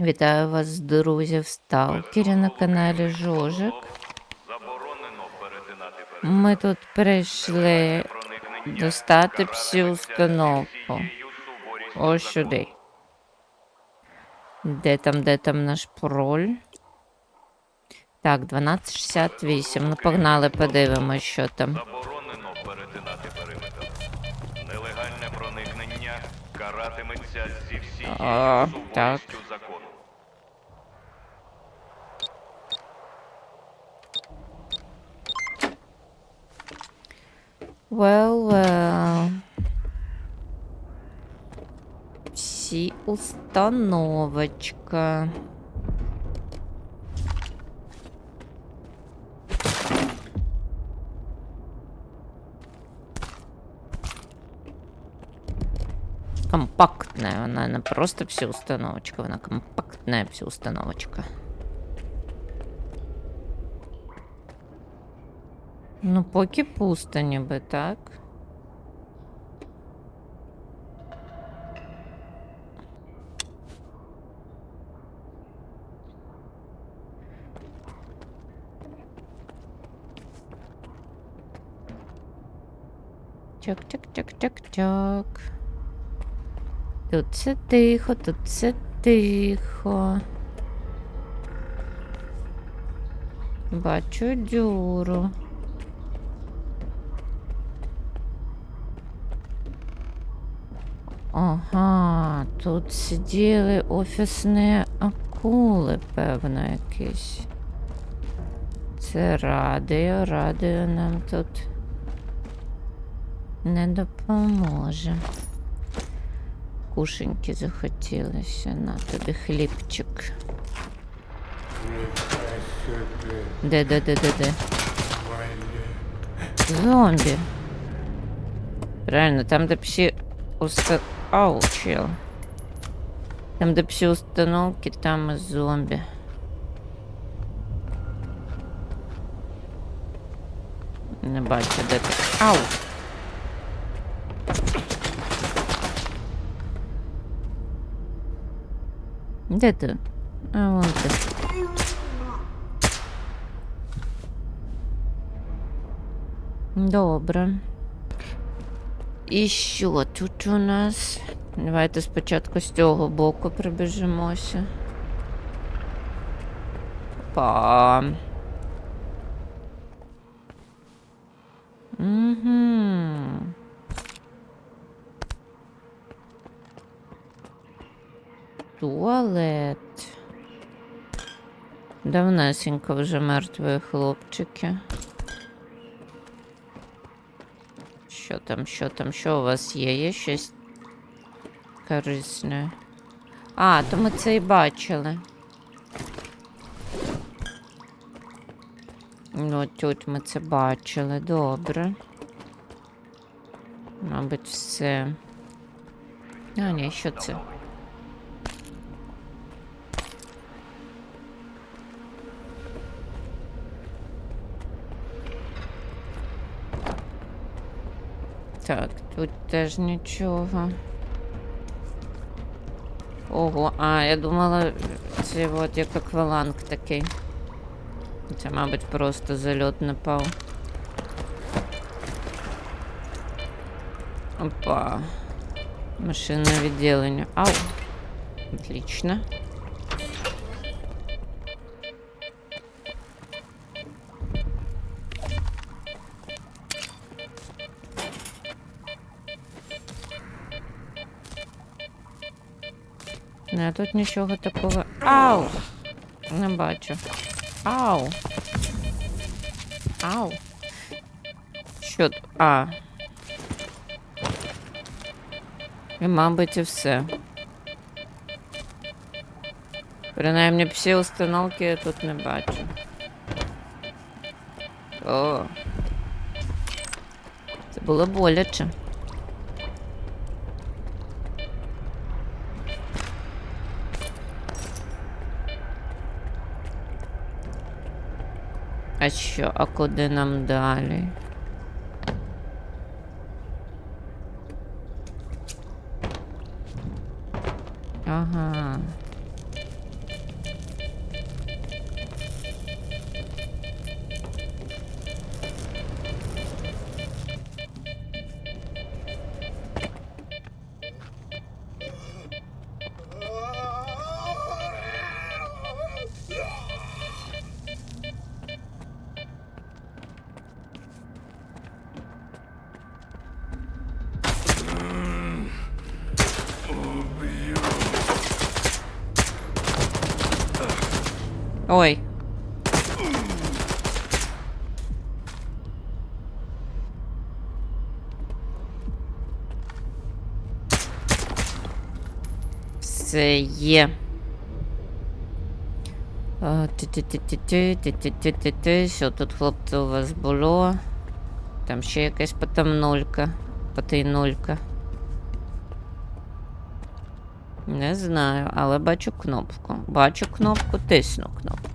Вітаю вас, друзі, в сталкері на каналі Жожик. Ми тут прийшли достати всю установку. Ось сюди. Де там, де там наш пароль? Так, 1268. Ну, погнали, подивимось, що там. Заборонено перетинати периметр. Нелегальне проникнення каратиметься зі всією А, так. Well, well. Пси установочка. Компактная, она, она просто все установочка, она компактная все установочка. Ну, поки пусто ніби, так? Чак-чак-чак-чак-чак. Тут все тихо, тут все тихо. Бачу дюру. Ага, тут сиділи офісні акули, певно, якісь. Це радіо, радіо нам тут не допоможе. Кушеньки захотілося, на тобі хлібчик. Де, де, де, де, де? Зомбі. Правильно, там, де всі уста... Ау, чел. Там, де всі установки, там і зомбі. Не бачу, де ти. Ау! Де ти? А, вон ти. Добре. І що тут у нас? Давайте спочатку з цього боку прибіжимося. Па. Угу. Туалет. Давнесенько вже мертві хлопчики. Що там, що там, що у вас є? Є щось корисне? А, то ми це і бачили. Ну, тут ми це бачили, добре. Мабуть, все. А, ні, що це? Тут теж нічого. Ого, а, я думала, це от як акваланг такий. Це, мабуть, просто зальот напав. Опа. Машинне відділення. Ау. Отлично. Тут нічого такого. Ау! Не бачу. Ау. Ау. Що? т- А. І, мабуть, і все. Принаймні всі установки я тут не бачу. О. Це було боляче. А що, а куди нам далі? Ага. Все є. Що тут, хлопці, у вас було? Там ще якась потемнулька. Потайнулька. Не знаю, але бачу кнопку. Бачу кнопку, тисну кнопку.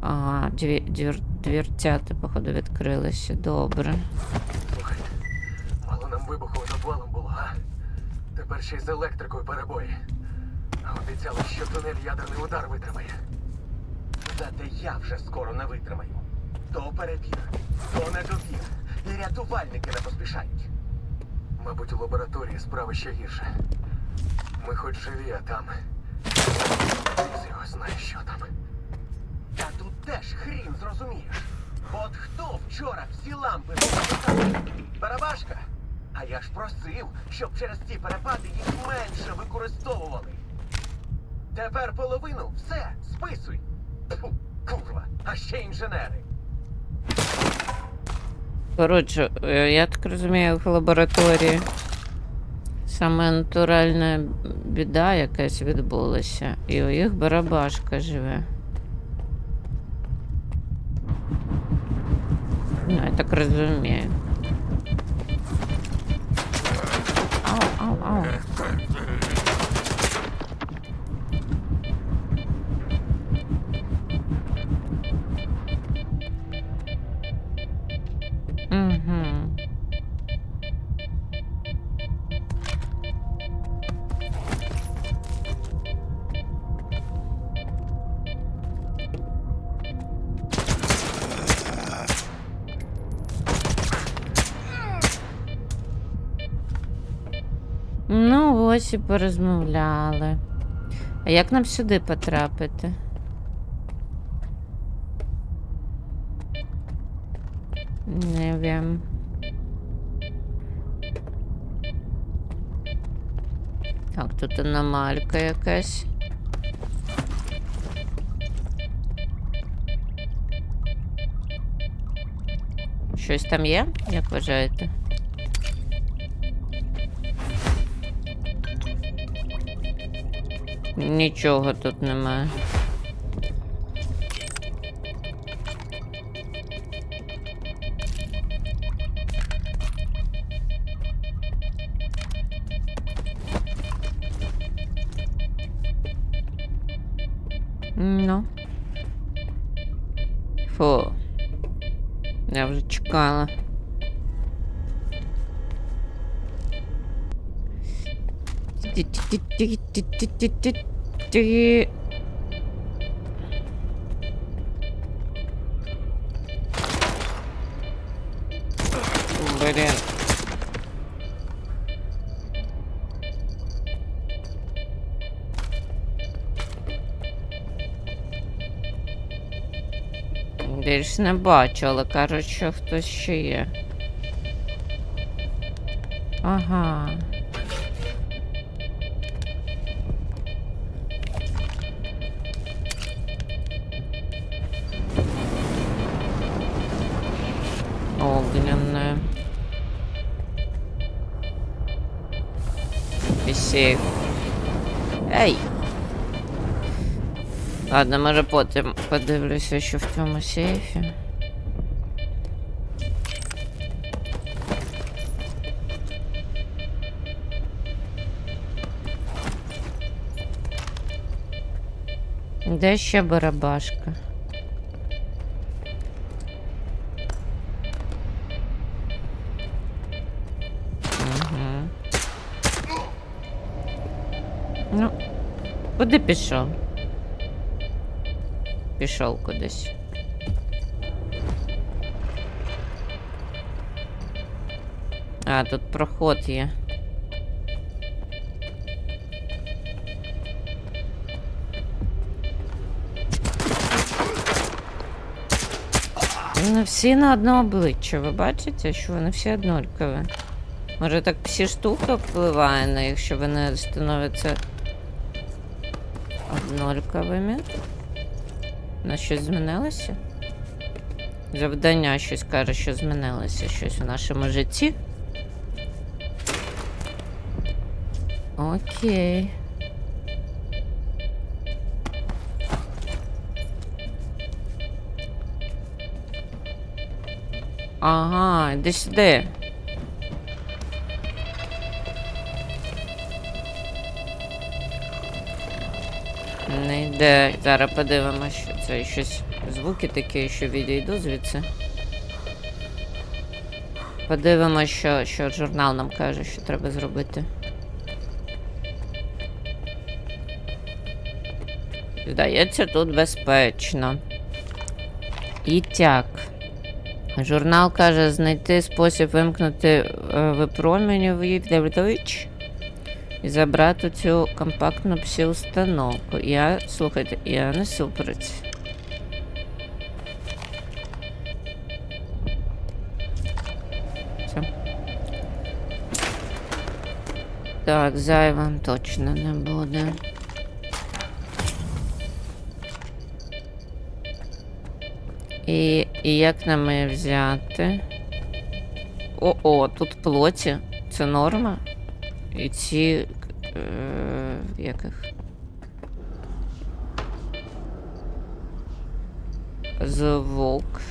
Ага, дві, двір, двірцята, походу, відкрилися. Добре. Тепер ще й з електрикою перебої. Обіцяли, що тунель ядерний удар витримає. Зате я вже скоро не витримаю. То перебір, то недобір. І рятувальники не поспішають. Мабуть, у лабораторії справи ще гірше. Ми хоч живі, а там. Його знає, що там. Та тут теж хрін зрозумієш. От хто вчора всі лампи? Барабашка? А я ж просив, щоб через ці перепади їх менше використовували. Тепер половину все, списуй. Тьфу, курва, а ще інженери. Коротше, е, я так розумію, в лабораторії саме натуральна біда якась відбулася. І у їх барабашка живе. Ну, я так розумію. Ау, ау, ау. Угу. Ну, ось і порозмовляли. А як нам сюди потрапити? Не wiem. Так, тут аномалька якась. Щось там є, як вважаєте? Нічого тут немає. Ті-ті-ті-ті-ті-ті-ті. Більш не бачу, але кажуть, що хтось ще є. Ага. І сейф. Ей! Ладно, може потім подивлюся, що в цьому сейфі. Де ще барабашка? Ну, куди пішов? Пішов кудись. А, тут проход є. Вони всі на одне обличчя. Ви бачите, що вони всі однолькові? Може так всі штука впливає на їх, що вони становляться однольковими? На щось змінилося? Завдання щось каже, що змінилося щось у нашому житті. Окей. Ага, іди сюди. Не йде. Зараз подивимося, що це щось. Звуки такі, що відійду звідси. Подивимося, що, що журнал нам каже, що треба зробити. Здається, тут безпечно. І тяк. Журнал каже знайти спосіб вимкнути е, випромінювач і забрати цю компактну псі-установку. Я, слухайте, я не суперець. Так, зайвим точно не буде. І, і як нам її взяти? О, о, тут плоті. Це норма. І ці. Е, як їх? Звук.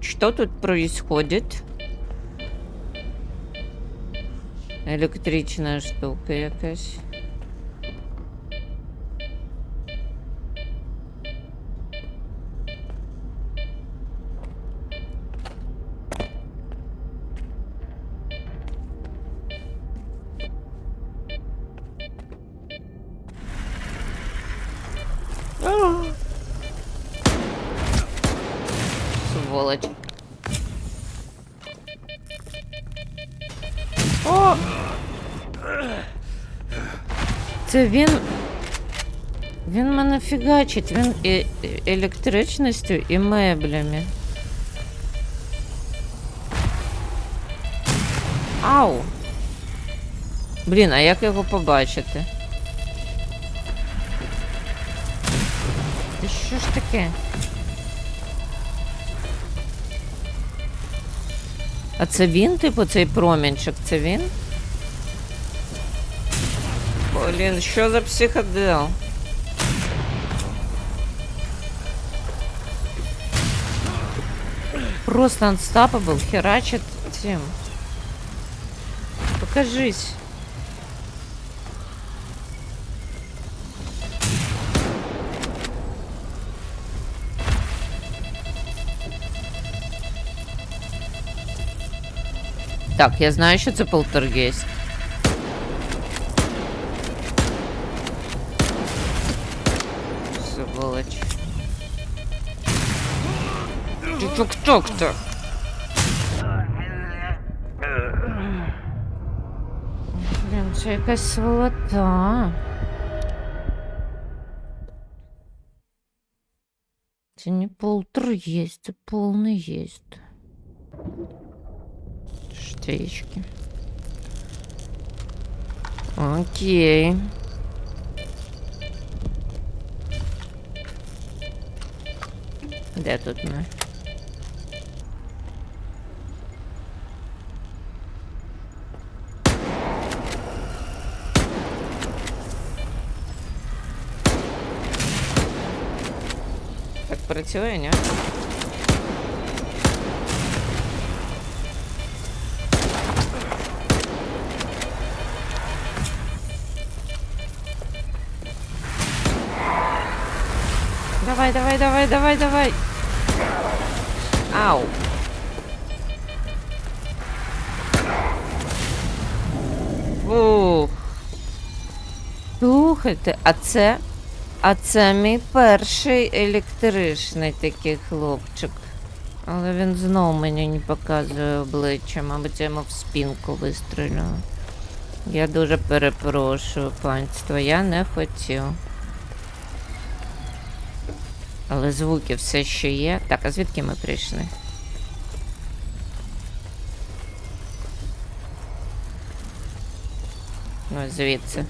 Что тут происходит? Електрична штука якась. Сволочь. О! Це він. Він мене фігачить, він і, електричністю і меблями. Ау! Блін, а як його побачити? Що ж таке? А це він, типу, цей промінчик, це він? Блін, що за психодел? Просто unstoppable херачит тем. Покажись. Так, я знаю, що це полтергейст. Сволочь. Чук-чук-чук-то. Блін, це якась сволота. Це не полтергейст, це повний єсть. Штучки. Окей. Де тут ми? Так працює, ні? Давай, давай, давай, давай, давай. Ау. Ух. Слухайте, а це. А це мій перший електричний такий хлопчик. Але він знов мені не показує обличчя, мабуть, я йому в спінку вистрілю. Я дуже перепрошую, панство, я не хотів. Але звуки все ще є. Так, а звідки ми прийшли? Ну, звідси.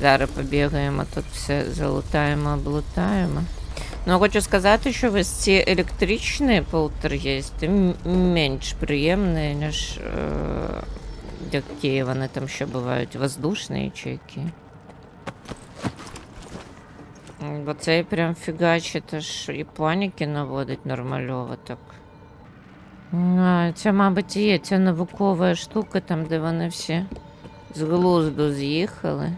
Зараз побігаємо, тут все залутаємо, облутаємо. Ну, хочу сказати, що весь ці електричні полтергейсти менш приємні, ніж е, які вони там ще бувають, воздушні чи які. Бо цей прям фігачить, аж і паніки наводить нормальово так. Це, мабуть, є ця наукова штука, там, де вони всі з глузду з'їхали.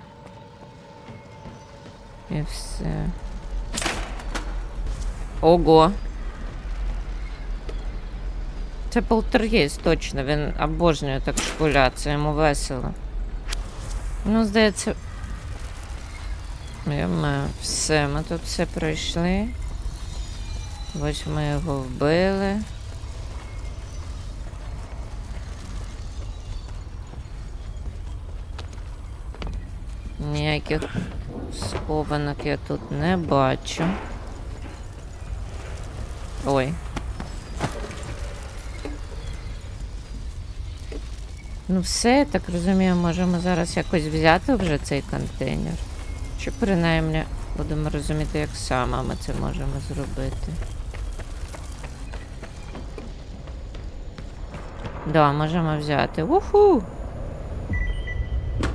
І все. Ого. Це полтергейст, точно, він обожнює так шкуляться, йому весело. Ну, здається. Маю. Все, ми тут все пройшли. Ось ми його вбили. Ніяких схованок я тут не бачу. Ой. Ну все, я так розумію, можемо зараз якось взяти вже цей контейнер. Чи принаймні будемо розуміти, як саме ми це можемо зробити. Да, можемо взяти. Уху!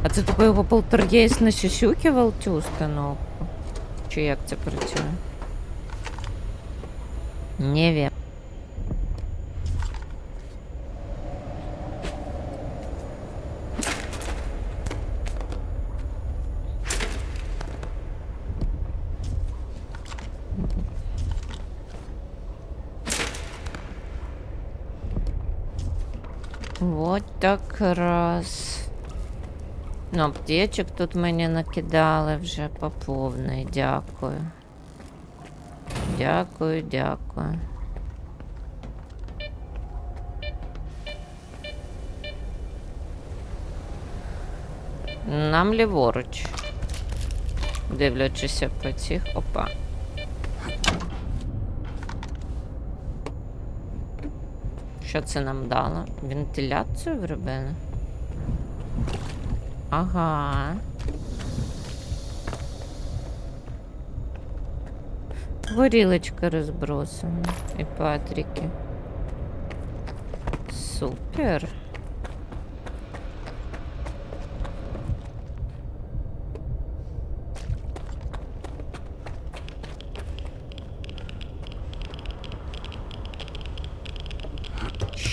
А це такий його полтергейст на сюсюкивав цю установку? Чи як це працює? Не вім. Так раз. Ну, аптечок тут мені накидали вже по повній. Дякую. Дякую, дякую. Нам ліворуч. Дивлячися по цих. Опа. Що це нам дало? Вентиляцію вробили? Ага. Горілочка розбросана. І патрики. Супер.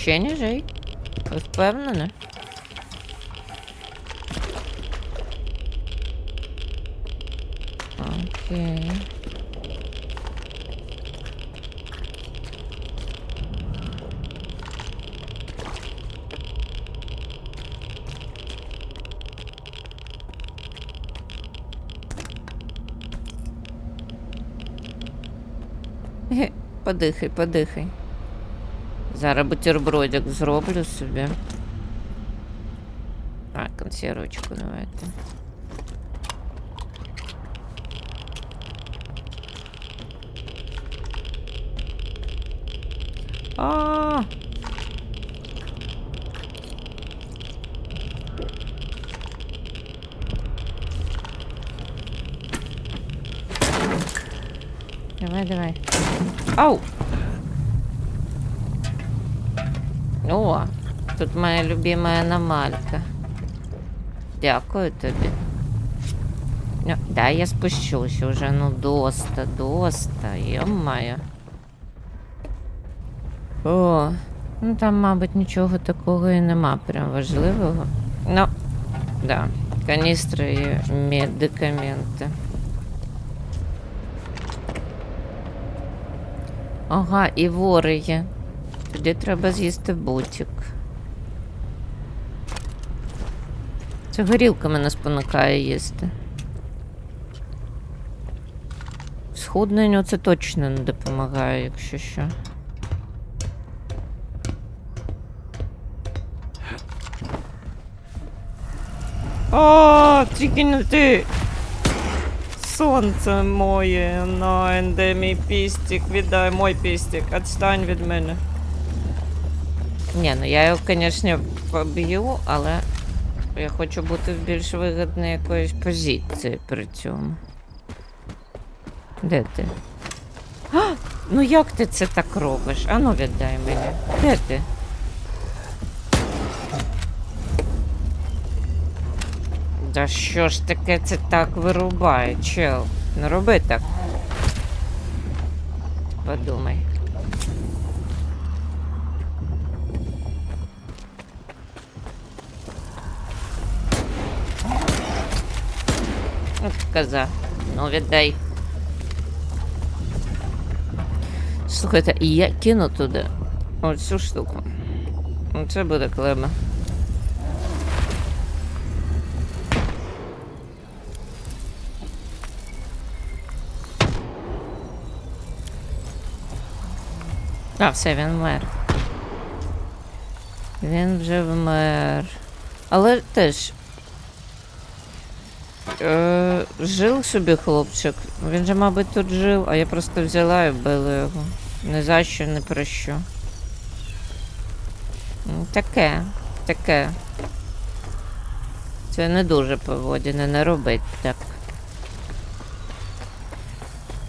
Ще не жий. Ви впевнені? Окей. Подихай, подихай. Зараз бутербродик зроблю собі. А, консервочку давайте. А. Давай, давай. Ау! О, тут моя любимая аномалька. Дякую тобі. Ну, да, я спущусь уже, ну доста, доста, йо-моє. О, ну там, мабуть, нічого такого і нема прям важливого. Ну, да, каністри і медикаменти. Ага, і вори є. Тоді треба з'їсти бутик. Це горілка мене спонукає їсти. Схудненню це точно не допомагає, якщо що. О, тільки не ти. Сонце моє, ну, де мій пістик, віддай мой пістик, відстань від мене. Ні, ну я його, звісно, поб'ю, але Я хочу бути в більш вигідній якоїсь позиції при цьому. Де ти? А, ну як ти це так робиш? Ану віддай мені. Де ти? Да що ж таке це так вирубає, чел? Не роби так. Подумай. Коза. Ну, віддай. Слухайте, я кину туди оцю штуку. Це буде клеба. А, все, він вмер. Він вже вмер. Але теж. Е, жив собі хлопчик. Він же, мабуть, тут жив, а я просто взяла і вбила його. Ні за що, ні про що. Ну, Таке, таке. Це не дуже поводіне, не робить так.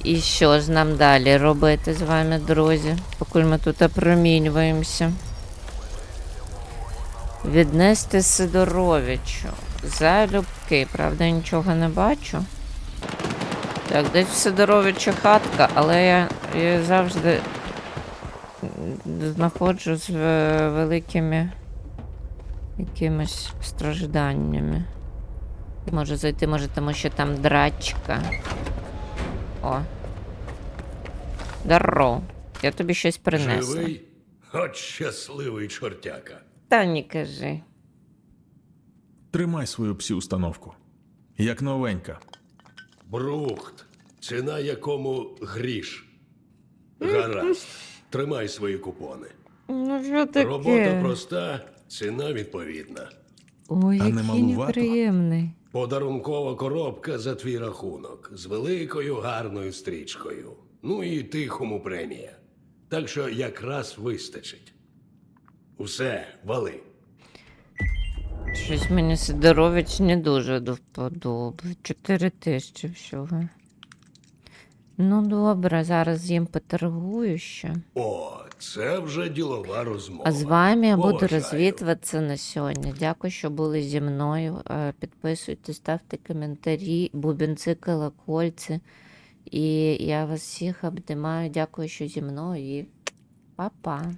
І що ж нам далі робити з вами, друзі, поки ми тут опромінюємося? Віднести Сидоровичу. Залюбки, правда, нічого не бачу. Так, десь в Сидоровича хатка, але я, я завжди знаходжу з е, великими якимись стражданнями. Може зайти, може, тому що там драчка. О. Даро. Я тобі щось принесла. Живий? От щасливий чортяка. Та не кажи. Тримай свою псі-установку. Як новенька. Брухт, ціна якому гріш. Гаразд, тримай свої купони. Ну що таке? Робота проста, ціна відповідна. Ой, А не який неприємний. Подарункова коробка за твій рахунок з великою гарною стрічкою. Ну і тихому премія. Так що якраз вистачить. Усе, вали. Щось мені Сидорович не дуже до вподоби. Чотири тисячі всього. Ну, добре, зараз їм поторгую ще. О, це вже ділова розмова. А з вами я буду Поважаю. розвітуватися на сьогодні. Дякую, що були зі мною. Е, Підписуйтесь, ставте коментарі, бубенці, колокольці. І я вас всіх обнімаю. Дякую, що зі мною. І па-па.